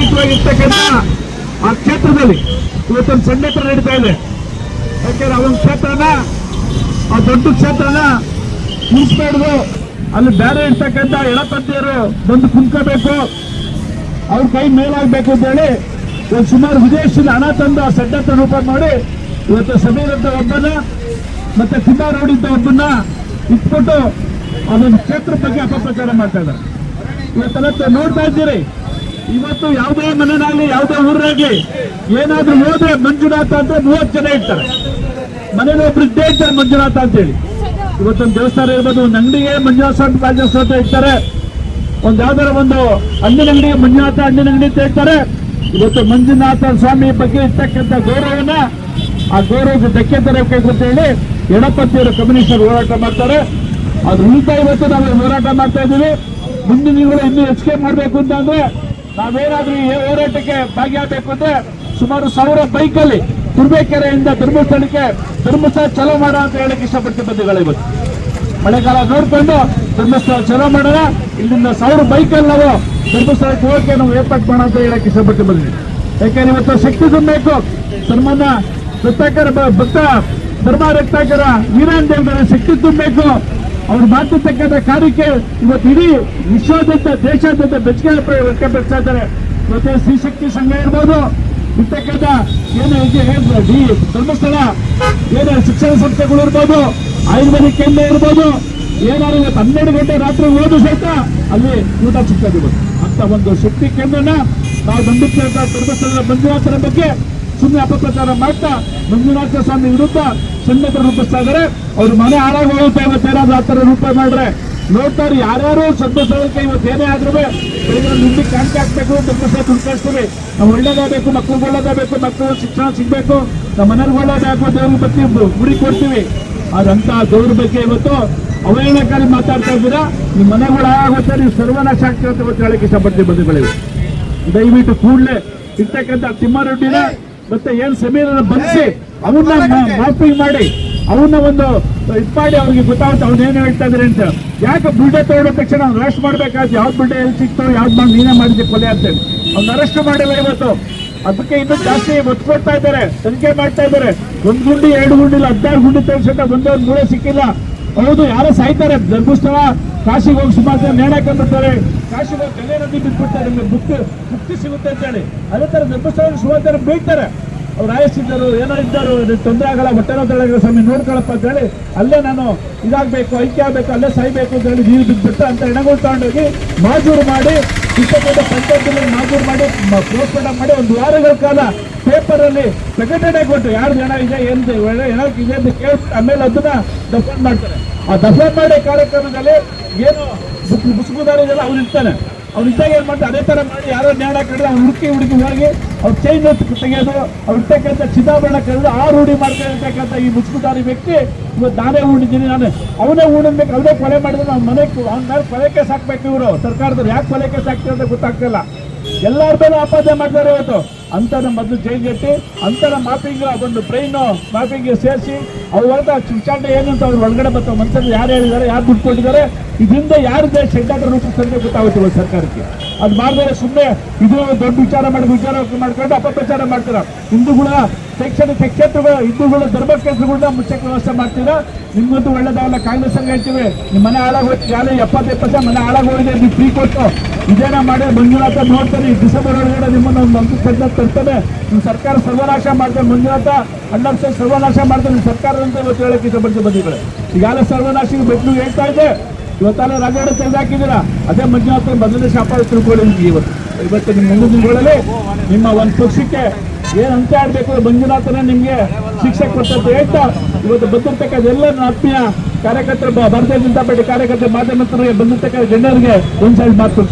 ಅಸ್ತಿತ್ವವಾಗಿರ್ತಕ್ಕಂಥ ಆ ಕ್ಷೇತ್ರದಲ್ಲಿ ಇವತ್ತೊಂದು ಸಂಘಟನೆ ನಡೀತಾ ಇದೆ. ಯಾಕೆಂದ್ರೆ ಅವನ ಕ್ಷೇತ್ರನ, ಆ ದೊಡ್ಡ ಕ್ಷೇತ್ರನ ಮುಗಿಸ್ಬೇಡ್ದು ಅಲ್ಲಿ ಬೇರೆ ಇರ್ತಕ್ಕಂಥ ಎಳಪಂಥಿಯರು ಬಂದು ಕುಂತ್ಕೋಬೇಕು ಅವ್ರ ಕೈ ಮೇಲಾಗಬೇಕು ಅಂತ ಹೇಳಿ ಇವತ್ತು ಸುಮಾರು ವಿದೇಶದಿಂದ ಹಣ ತಂದು ಆ ಸಡ್ಡತ್ತ ರೂಪ ಮಾಡಿ ಇವತ್ತು ಸಮೀರ್ ಅಂತ ಒಬ್ಬನ ಮತ್ತೆ ತಿಮ್ಮಾರೌಡಿ ಅಂತ ಒಬ್ಬನ ಇಟ್ಬಿಟ್ಟು ಅದೊಂದು ಕ್ಷೇತ್ರ ಬಗ್ಗೆ ಅಪಪ್ರಚಾರ ಮಾಡ್ತಾ ಇದ್ದಾರೆ. ಇವತ್ತೆಲ್ಲ ನೋಡ್ತಾ ಇದ್ದೀರಿ. ಇವತ್ತು ಯಾವುದೇ ಮನೆನಾಗ್ಲಿ, ಯಾವುದೇ ಊರಾಗ್ಲಿ, ಏನಾದ್ರೂ ಹೋದ್ರೆ ಮಂಜುನಾಥ ಅಂದ್ರೆ ಮೂವತ್ತು ಜನ ಇರ್ತಾರೆ. ಮನೇಲಿ ಒಬ್ರು ಇದ್ದೇ ಇರ್ತಾರೆ ಮಂಜುನಾಥ ಅಂತೇಳಿ. ಇವತ್ತೊಂದು ದೇವಸ್ಥಾನ ಇರ್ಬೋದು, ಒಂದು ಅಂಗಡಿಗೆ ಮಂಜುನಾಥ ಅಂತ ಅಂತ ಇರ್ತಾರೆ. ಒಂದು ಯಾವ್ದಾರ ಒಂದು ಹಣ್ಣಿನ ಅಂಗಡಿ, ಮಂಜುನಾಥ ಹಣ್ಣಿನ ಅಂಗಡಿ ಅಂತ ಹೇಳ್ತಾರೆ. ಇವತ್ತು ಮಂಜುನಾಥ ಸ್ವಾಮಿ ಬಗ್ಗೆ ಇರ್ತಕ್ಕಂಥ ಗೌರವನ ಆ ಗೌರವಕ್ಕೆ ಧಕ್ಕೆ ತರಬೇಕು ಅಂತ ಹೇಳಿ ಎಡಪತ್ತಿಯವರು ಕಮ್ಯುನಿಸ್ಟರ್ ಹೋರಾಟ ಮಾಡ್ತಾರೆ. ಅದು ಉಳಿತಾಯ ಇವತ್ತು ನಾವು ಹೋರಾಟ ಮಾಡ್ತಾ ಇದ್ದೀವಿ. ಮುಂದಿನ ಇನ್ನೂ ಹೆಚ್ಚಿಗೆ ಮಾಡಬೇಕು ಅಂತ ಅಂದ್ರೆ ನಾವೇನಾದ್ರೂ ಈ ಹೋರಾಟಕ್ಕೆ ಭಾಗಿಯಾಗಬೇಕು ಅಂದ್ರೆ ಸುಮಾರು ಸಾವಿರ ಬೈಕಲ್ಲಿ ತುರ್ಬೇಕೆರೆಯಿಂದ ಧರ್ಮಸ್ಥಳಕ್ಕೆ ಧರ್ಮಸ್ಥಳ ಚಲೋ ಮಾಡ ಅಂತ ಹೇಳಕ್ಕೆ ಇಷ್ಟಪಡ್ತೀನಿ ಬಂದಿಗಳು ಇವತ್ತು. ಮಳೆಗಾಲ ನೋಡ್ಕೊಂಡು ಧರ್ಮಸ್ಥಳ ಚಲೋ ಮಾಡೋಣ. ಇಲ್ಲಿಂದ ಸಾವಿರ ಬೈಕಲ್ಲಿ ನಾವು ಧರ್ಮಸ್ಥಳಕ್ಕೆ ಹೋಗಕ್ಕೆ ನಾವು ಏರ್ಪಾಟ್ ಮಾಡೋಣ ಅಂತ ಹೇಳಕ್ಕೆ ಇಷ್ಟಪಟ್ಟು ಬಂದಿದ್ದೀವಿ ಯಾಕೆಂದ್ರೆ ಇವತ್ತು ಶಕ್ತಿ ತುಂಬಬೇಕು. ಧರ್ಮನ ರಕ್ತಾಕರ ಭಕ್ತ ಧರ್ಮ ರಕ್ತಾಕರ ವೀರಾನ್ ದೇವರ ಶಕ್ತಿ ತುಂಬಬೇಕು. ಅವ್ರು ಮಾಡ್ತಿರ್ತಕ್ಕಂಥ ಕಾರ್ಯಕ್ಕೆ ಇವತ್ತು ಇಡೀ ವಿಶ್ವಾದ್ಯಂತ ದೇಶಾದ್ಯಂತ ಬೆಚ್ಚಗೆ ವ್ಯಕ್ತಪಡಿಸ್ತಾ ಇದ್ದಾರೆ. ಮತ್ತೆ ಸ್ತ್ರೀಶಕ್ತಿ ಶಕ್ತಿ ಸಂಘ ಇರ್ಬೋದು. ಇರ್ತಕ್ಕಂಥ ಏನು ಡಿ ಧರ್ಮಸ್ಥಳ, ಏನು ಶಿಕ್ಷಣ ಸಂಸ್ಥೆಗಳು ಇರ್ಬೋದು ಆಯುರ್ವೇದಿಕ್ ಕೇಂದ್ರ ಇರ್ಬೋದು, ಏನಾದ್ರು ಇವತ್ತು ಹನ್ನೆರಡು ಗಂಟೆ ರಾತ್ರಿ ಓದು ಸಹಿತ ಅಲ್ಲಿ ಊಟ ಸಿಗ್ತದೆ ಅಂತ ಒಂದು ಶಕ್ತಿ ಕೇಂದ್ರನ ನಾವು ಬಂದಿರ್ತಕ್ಕಂಥ ಧರ್ಮಸ್ಥಳದ ಮಂಜುನಾಥರ ಬಗ್ಗೆ ಸುಮ್ಮನೆ ಅಪಪ್ರಚಾರ ಮಾಡ್ತಾ ಮಂಜುನಾಥ ಸ್ವಾಮಿ ವಿರುದ್ಧ ಸಂಘಟನೆ ರೂಪಿಸ್ತಾ ಇದ್ದಾರೆ. ಅವ್ರ ಮನೆ ಹಾಳಾಗಿ ಹೋಗುತ್ತೆ ಇವತ್ತು ಏನಾದ್ರು ಆ ಥರ ರೂಪಾಯಿ ಮಾಡ್ರೆ ನೋಡ್ತಾರೆ, ಯಾರ್ಯಾರು ಸಂತೋಷಕ್ಕೆ ಇವತ್ತು ಏನೇ ಆದ್ರೂ ನಿಮ್ಗೆ ಕಾಣಿಕೆ ಹಾಕ್ಬೇಕು ದುಡ್ಡು ಕಳಿಸ್ತೀವಿ. ನಾವು ಒಳ್ಳೇದಾಗಬೇಕು ಮಕ್ಳಿಗೆ ಒಳ್ಳೇದಾಗಬೇಕು ಮಕ್ಕಳು ಶಿಕ್ಷಣ ಸಿಗಬೇಕು. ನಮ್ಮ ಮನೆಗೆ ಒಳ್ಳೇದಾಗಬೇಕು ದೇವ್ರ ಬಗ್ಗೆ ಗುರಿ ಕೊಡ್ತೀವಿ. ಅದಂತ ದೇವ್ರ ಬಗ್ಗೆ ಇವತ್ತು ಅವಹೇಳನಕಾರಿ ಮಾತಾಡ್ತಾ ಇದ್ದೀರಾ? ನಿಮ್ಮ ಮನೆಗಳು ಆಗುತ್ತೆ ನೀವು ಸರ್ವನಾಶ ಆಗ್ತೀರ ಅಂತ ಇವತ್ತು ಹೇಳಕ್ಕೆ ಇಷ್ಟಪಡ್ತೀವಿ ಬಂಧುಗಳಿಗೆ ದಯವಿಟ್ಟು ಕೂಡಲೇ ಇರ್ತಕ್ಕಂಥ ತಿಮ್ಮಾರೆಡ್ಡಿನ ಮತ್ತೆ ಏನ್ ಸಮೀರನ ಬಂಧಿಸಿ ಅವನ್ನ ಮಾಫಿಂಗ್ ಮಾಡಿ ಅವನ್ನ ಒಂದು ಇದ್ ಮಾಡಿ ಅವ್ರಿಗೆ ಗೊತ್ತಾಗುತ್ತೆ ಅವ್ನ ಏನ್ ಹೇಳ್ತಾ ಇದ್ರೆ ಅಂತ. ಯಾಕೆ ಬುಲ್ಡೆ ತಗೊಂಡ ತಕ್ಷಣ ಅವ್ನು ಅರೆಸ್ಟ್ ಮಾಡ್ಬೇಕಾದ್ರೆ ಯಾವ್ದು ಬುಲ್ಡೆ ಎಲ್ಲಿ ಸಿಕ್ತೋ ಯಾವ್ದು ಮಾಡಿ ನೀನೇ ಮಾಡಿದ್ದೆ ಕೊಲೆ ಅಂತೇಳಿ ಅವ್ನ ಅರೆಸ್ಟ್ ಮಾಡಿಲ್ಲ ಇವತ್ತು. ಅದಕ್ಕೆ ಇನ್ನೂ ಜಾಸ್ತಿ ಒತ್ತು ಕೊಡ್ತಾ ಇದ್ದಾರೆ ತನಿಖೆ ಮಾಡ್ತಾ ಇದ್ದಾರೆ. ಒಂದ್ ಗುಂಡಿ ಎರಡು ಗುಂಡಿ ಇಲ್ಲ ಹದಿನಾರು ಗುಂಡಿ ತೋರಿಸಿದ ಒಂದೇ ಒಂದು ಮೂಳೆ ಸಿಕ್ಕಿಲ್ಲ. ಹೌದು ಯಾರೋ ಸಾಯ್ತಾರೆ ಧರ್ಮಸ್ಥಳ ಕಾಶಿಗೆ ಹೋಗಿ ಸುಮಾರು ಜನ ನೇಣ ಹಾಕೊಂಡ್ಬಿಡ್ತಾರೆ ಕಾಶಿಗೆ ಗಂಗೆ ನದಿ ಬಿಟ್ಬಿಡ್ತಾರೆ ನಿಮಗೆ ಮುಕ್ತಿ ಮುಕ್ತಿ ಸಿಗುತ್ತೆ ಅಂತ ಹೇಳಿ ಅದೇ ತರ ಧರ್ಮಸ್ಥಳ ಸುಮಾರು ಜನ ಬೀಳ್ತಾರೆ ಅವ್ರು ಆಯಸ್ಸಿದ್ದರು ಏನೋ ಇದ್ದರು ತೊಂದರೆ ಆಗಲ್ಲ ಹೊಟ್ಟೆನೋ ತೊಳಗಿರೋ ಸ್ವಾಮಿ, ನೋಡ್ಕೊಳಪ್ಪ ಅಂತ ಹೇಳಿ ಅಲ್ಲೇ ನಾನು ಇದಾಗಬೇಕು, ಐಕ್ಯ ಆಗಬೇಕು, ಅಲ್ಲೇ ಸಾಯ್ಬೇಕು ಅಂತ ಹೇಳಿ ನೀರು ಬಿದ್ದುಬಿಟ್ಟು ಅಂತ ಹೆಣಗಳು ತಗೊಂಡೋಗಿ ಮಾಜೂರು ಮಾಡಿ ಇಷ್ಟಪಟ್ಟ ಪಂಚಾಯತ್ನಲ್ಲಿ ಮಾಜೂರು ಮಾಡಿ ಪ್ರೋತ್ಸಾಹ ಮಾಡಿ ಒಂದು ವಾರಗಳ ಕಾಲ ಪೇಪರಲ್ಲಿ ಪ್ರಕಟಣೆ ಕೊಟ್ಟು ಯಾರು ಜನ ಇದೆ, ಏನು ಏನೋ ಇದೆ ಅಂತ ಕೇಳಿ ಆಮೇಲೆ ಅದನ್ನ ದಫನ್ ಮಾಡ್ತಾರೆ. ಆ ದಫನ್ ಮಾಡಿ ಕಾರ್ಯಕ್ರಮದಲ್ಲಿ ಏನು ಮುಸುಗುದಾರ ಅವ್ರು ಇರ್ತಾನೆ ಅವ್ನು ಇದ್ದಾಗ ಏನ್ ಮಾಡ್ತಾರೆ? ಅದೇ ತರ ಮಾಡಿ ಯಾರೋ ನ್ಯಾಡ ಕಡಿದ್ರೆ ಅವ್ನು ಹುಡುಕಿ ಹುಡುಕಿ ಹೋಗಿ ಅವ್ರ ಚೈನ್ ತೆಗೆಯೋದು ಅವ್ರು ಇರ್ತಕ್ಕಂಥ ಚಿದಾಭರಣ ಕಳೆದು ಆ ರೂಢಿ ಮಾಡ್ಕೊಂಡಿರ್ತಕ್ಕಂಥ ಈ ಮುಸ್ಕುದಾರಿ ವ್ಯಕ್ತಿ ಇವತ್ತು ನಾನೇ ಉಂಡಿದ್ದೀನಿ ನಾನು. ಅವನೇ ಉಳಿದ್ಬೇಕು ಅವನೇ ಕೊಲೆ ಮಾಡಿದ್ರೆ ನಾವು ಮನೆ ಅವ್ನ ಮೇಲೆ ಕೊಲೆ ಕೇಸ್ ಹಾಕ್ಬೇಕು ಇವರು. ಸರ್ಕಾರದವ್ರು ಯಾಕೆ ಕೊಲೆ ಕೇಸ್ ಹಾಕ್ತೀವಿ ಅಂತ ಗೊತ್ತಾಗ್ತಿಲ್ಲ. ಎಲ್ಲರ ಮೇಲೂ ಆಪಾದನೆ ಮಾಡ್ತಾರೆ ಇವತ್ತು. ಅಂತರ ಮೊದಲು ಜೈಲ್ ಕಟ್ಟಿ ಅಂತರ ಮಾಪಿಂಗ್ ಒಂದು ಬ್ರೈನ್ ಮಾಪಿಂಗ್ ಸೇರಿಸಿ, ಅವ್ರ ಹೊರತ ಚಿಂಚಾಟ ಏನು ಅಂತ ಅವ್ರು ಒಳಗಡೆ ಬರ್ತಾವೆ ಮನುಷ್ಯರು ಯಾರು ಹೇಳಿದ್ದಾರೆ ಯಾರು ದುಡ್ಡು ಇದರಿಂದ ಯಾರಿದೆ ಶೆಡ್ಡಾಟ ರೂಪಿಸ್ತಂದ್ರೆ ಗೊತ್ತಾಗುತ್ತೆ ಸರ್ಕಾರಕ್ಕೆ. ಅದು ಮಾಡಿದ್ರೆ ಸುಮ್ಮನೆ ಇದು ದೊಡ್ಡ ವಿಚಾರ ಮಾಡಿ, ವಿಚಾರ ಮಾಡ್ಕೊಂಡು ಅಪಪ್ರಚಾರ ಮಾಡ್ತೀರ? ಹಿಂದೂಗಳ ಶೈಕ್ಷಣಿಕ ಕ್ಷೇತ್ರಗಳ ಹಿಂದೂಗಳ ಧರ್ಮ ಕ್ಷೇತ್ರಗಳನ್ನ ಮುಚ್ಚಕ್ಕೆ ವ್ಯವಸ್ಥೆ ಮಾಡ್ತೀರಾ? ನಿಮ್ಗಂತೂ ಒಳ್ಳೇದಾಗಲ್ಲ, ಕಾಂಗ್ರೆಸ್ ಸಂಘ ಹೇಳ್ತೀವಿ. ನಿಮ್ಮ ಮನೆ ಹಾಳಾಗೋಯ್ತು ಯಾರು ಎಪ್ಪತ್ತೈದು ಪರ್ಸೆಂಟ್ ಮನೆ ಹಾಳಾಗೋಗಿದೆ ನೀವು ಫ್ರೀ ಕೊಟ್ಟು ಇದೇನ ಮಾಡಿ ಮಂಜುನಾಥ ನೋಡ್ತಾರೆ, ಈ ಡಿಸೆಂಬರ್ ಒಳಗಡೆ ನಿಮ್ಮನ್ನ ಒಂದು ಅಂಕ ಸಜ್ಜ ತರ್ತದೆ ನಿಮ್ಮ ಸರ್ಕಾರ ಸರ್ವನಾಶ ಮಾಡ್ತಾರೆ, ಮಂಜುನಾಥ ಅಣ್ಣರ್ಸ ಸರ್ವನಾಶ ಮಾಡ್ತಾರೆ ನಿಮ್ಮ ಇವತ್ತು ಹೇಳಕ್ಕೆ ಇಷ್ಟಪಟ್ಟು ಬಂದಿದ್ದಾರೆ ಈಗಾಗಲೇ ಸರ್ವನಾಶಿಗೆ ಬೆಟ್ಟು ಹೇಳ್ತಾ ಇದೆ. ಇವತ್ತೆಲ್ಲ ತೆಗೆದು ಹಾಕಿದೀರ ಅದೇ ಮಂಜುನಾಥ್ ಮೊದಲನೇ ಶಾಪ ತಿಳ್ಕೊಳ್ಳಿ ಇವತ್ತು. ಇವತ್ತು ನಿಮ್ಮ ಮುಂದಿನ ದಿನಗಳಲ್ಲಿ ನಿಮ್ಮ ಒಂದು ಪಕ್ಷಕ್ಕೆ ಏನ್ ಅಂತ ಆಡ್ಬೇಕು ಮಂಜುನಾಥನ ನಿಮ್ಗೆ ಶಿಕ್ಷೆ ಕೊಟ್ಟಂತ ಹೇಳ್ತಾ, ಇವತ್ತು ಬಂದಿರ್ತಕ್ಕಂಥ ಎಲ್ಲ ಆತ್ಮೀಯ ಕಾರ್ಯಕರ್ತರು ಭಾರತೀಯ ಜನತಾ ಪಾರ್ಟಿ ಕಾರ್ಯಕರ್ತರು ಮಾಧ್ಯಮ ಬಂದಿರ್ತಕ್ಕಂಥ ಜನರಿಗೆ ಒಂದು ಸೈಡ್ ಮಾತು